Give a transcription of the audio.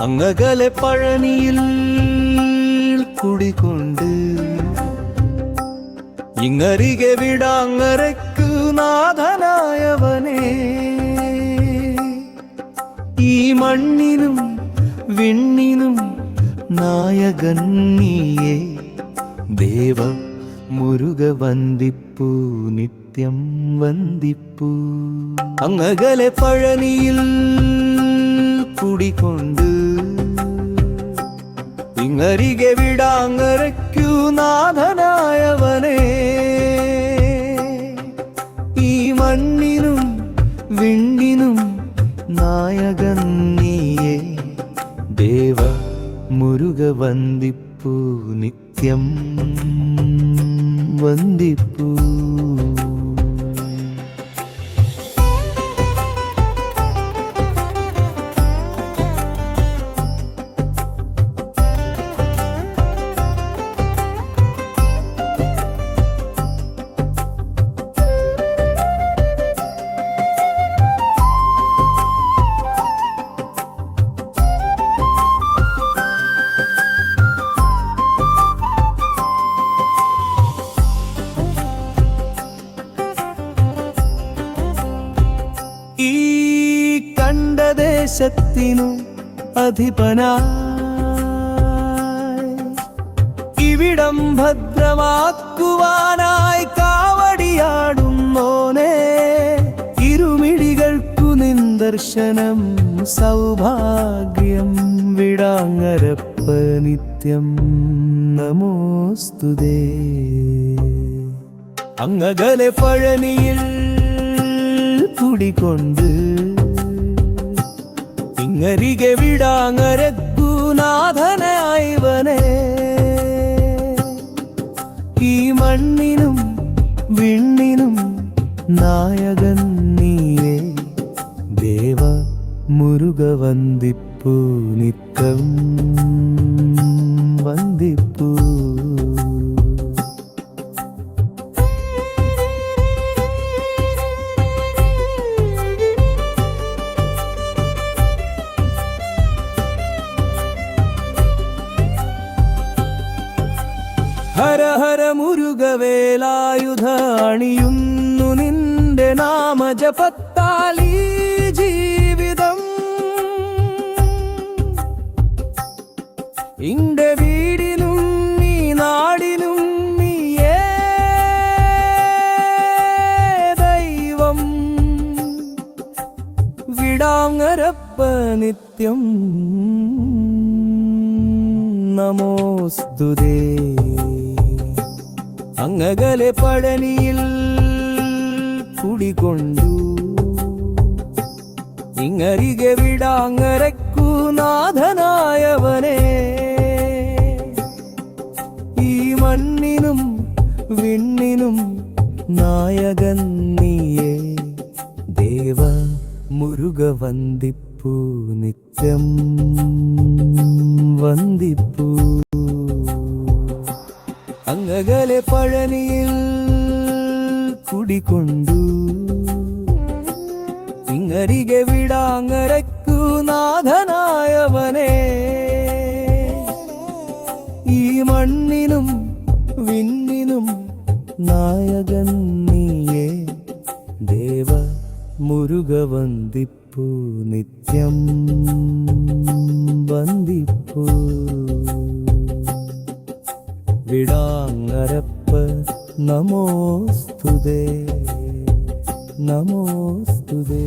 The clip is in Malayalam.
അങ്ങകലെ പഴനിയിൽ കുടികൊണ്ട് ഇങ്ങരികെ വിടാങ്ങരയ്ക്കു നാഥനായവനേ ഈ മണ്ണിനും വിണ്ണിനും നായകൻ നീയേ. ദേവ മുരുക വന്ദിപ്പു നിത്യം വന്ദിപ്പു. അങ്ങകലെ പഴനിയിൽ കുടികൊണ്ട് ഇങ്ങരികെ വിടാങ്ങരയ്ക്കു നാഥനായവനെ. ഈ മണ്ണിനും വിണ്ണിനും നായകൻ നീയേ. ദേവ മുരുക വന്ദിപ്പൂ നിത്യം വന്ദിപ്പു. ദേശത്തിനു അധിപനായി. ഇവിടം ഭദ്രമാക്കുവാനായി കാവടിയാടുന്നോനെ ഇരുമിഴികൾക്കു നിന്ദർശനം സൗഭാഗ്യം വിടാങ്ങരപ്പ നിത്യം. നമോസ്തുതേ. അങ്ങകലെ പഴനിയിൽ കുടികൊണ്ട് ഇങ്ങരികെ വിടാങ്ങരക്കുനാഥനായവനെ ഈ മണ്ണിനും വിണ്ണിനും നായകൻ നീയേ. ദേവ മുരുക വന്ദിപ്പു നിത്യം. ഹര ഹര മുരുകവേലായുധ അണിയുന്നു നിന്റെ നാമജപത്താലീ ജീവിതം. ഇന്റെ വീടിനും നീ നാടിനും നീയേ ദൈവം. വിടാങ്ങരപ്പ നിത്യം. നമോസ്തുതേ അങ്ങകലെ പഴനിയിൽ കുടികൊണ്ടു. ഇങ്ങരികെ വിടാങ്ങരക്കു നാഥനായവനെ. ഈ മണ്ണിനും വിണ്ണിനും നായകൻ നീയേ. ദേവ മുരുക വന്ദിപ്പൂ നിത്യം വന്ദിപ്പു. അങ്ങകലെ പഴനിയിൽ കുടികൊണ്ടു. ഇങ്ങരികെ വിടാങ്ങരക്കു നാഥനായവനെ. ഈ മണ്ണിനും വിണ്ണിനും നായകൻ നീയേ. ദേവ മുരുക വന്ദിപ്പു നിത്യം വന്ദിപ്പു. വിടാങ്ങരപ്പ നമോസ്തുതേ നമോസ്തുതേ